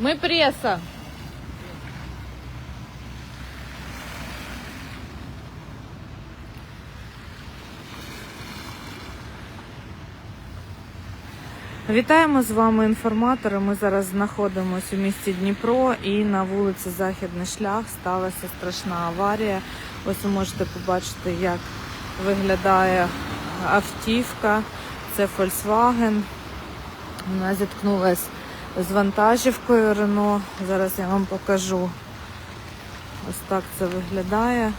Мы пресса. Вітаємо з вами інформатори. Ми зараз знаходимося у місті Дніпро і на вулиці Західний шлях сталася страшна аварія. Ось ви можете побачити, як виглядає автівка. Це Volkswagen. Вона зіткнулася з вантажівкою Рено. Зараз я вам покажу. Ось так це виглядає.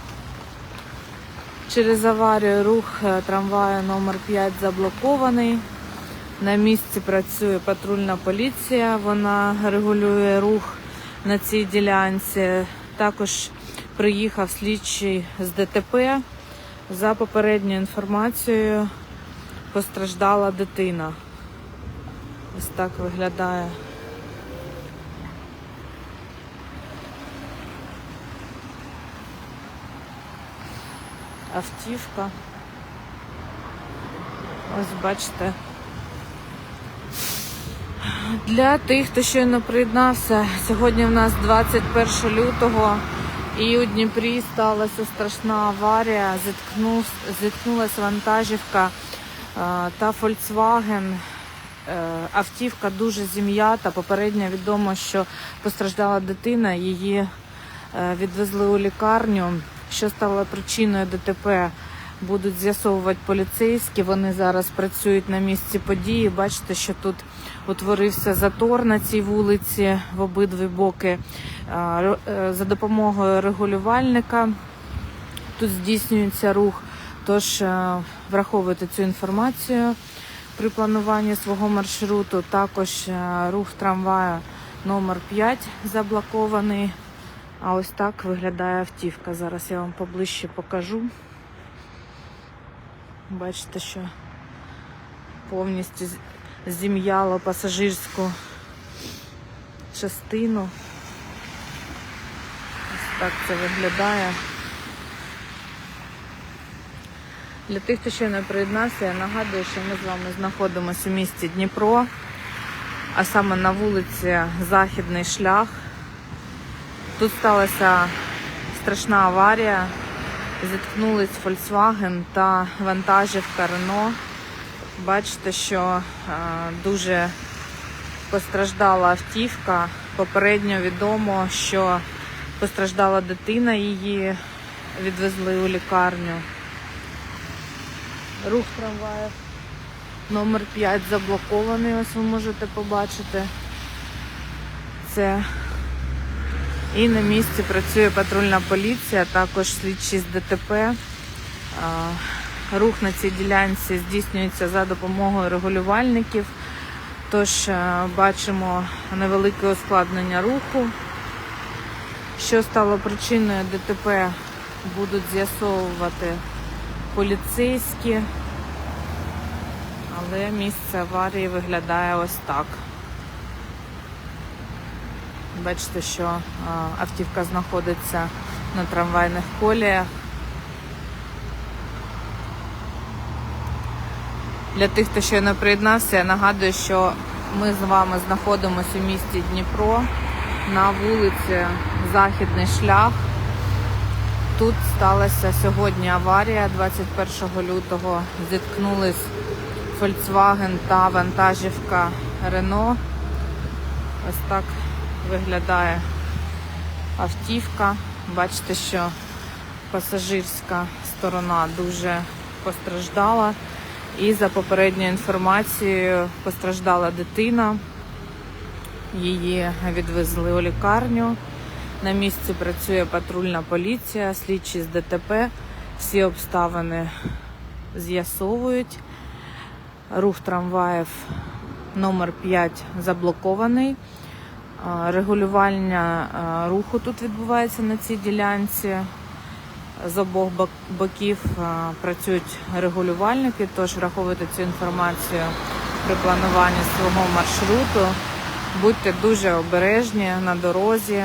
Через аварію рух е, трамваю номер 5 заблокований. На місці працює патрульна поліція, вона регулює рух на цій ділянці. Також приїхав слідчий з ДТП. За попередньою інформацією постраждала дитина. Ось так виглядає. Автівка. Ось бачите. Для тих, хто щойно приєднався, сьогодні в нас 21 лютого і у Дніпрі сталася страшна аварія. Зіткнулася вантажівка та Volkswagen. Е, Автівка дуже зім'ята. Попередньо відомо, що постраждала дитина. Її е, відвезли у лікарню. Що стало причиною ДТП? Будуть з'ясовувати поліцейські. Вони зараз працюють на місці події. Бачите, що тут утворився затор на цій вулиці в обидві боки. Р- е, За допомогою регулювальника тут здійснюється рух. Тож е, враховуйте цю інформацію при плануванні свого маршруту. Також е, рух трамваю номер 5 заблокований. А ось так виглядає автівка. Зараз я вам поближче покажу. Бачите, що повністю зім'яло пасажирську частину. Ось так це виглядає. Для тих, хто ще не приєднався, я нагадую, що ми з вами знаходимося у місті Дніпро, а саме на вулиці Західний шлях. Тут сталася страшна аварія. Зіткнулись Volkswagen та вантажівка Renault. Бачите, що е, дуже постраждала автівка. Попередньо відомо, що постраждала дитина, її відвезли у лікарню. Рух трамваїв номер 5 заблокований, ось ви можете побачити. Це і на місці працює патрульна поліція, також слідчі з ДТП. Рух на цій ділянці здійснюється за допомогою регулювальників. Тож бачимо невелике ускладнення руху. Що стало причиною ДТП, будуть з'ясовувати поліцейські. Але місце аварії виглядає ось так. Бачите, що автівка знаходиться на трамвайних коліях. Для тих, хто ще не приєднався, я нагадую, що ми з вами знаходимося у місті Дніпро на вулиці Західний шлях. Тут сталася сьогодні аварія 21 лютого. Зіткнулись Volkswagen та вантажівка Renault. Ось так виглядає автівка. Бачите, що пасажирська сторона дуже постраждала. І за попередньою інформацією постраждала дитина. Її відвезли у лікарню. На місці працює патрульна поліція, слідчі з ДТП. Всі обставини з'ясовують. Рух трамваїв номер 5 заблокований. Регулювання руху тут відбувається на цій ділянці. З обох боків працюють регулювальники, тож враховуйте цю інформацію при плануванні свого маршруту. Будьте дуже обережні на дорозі.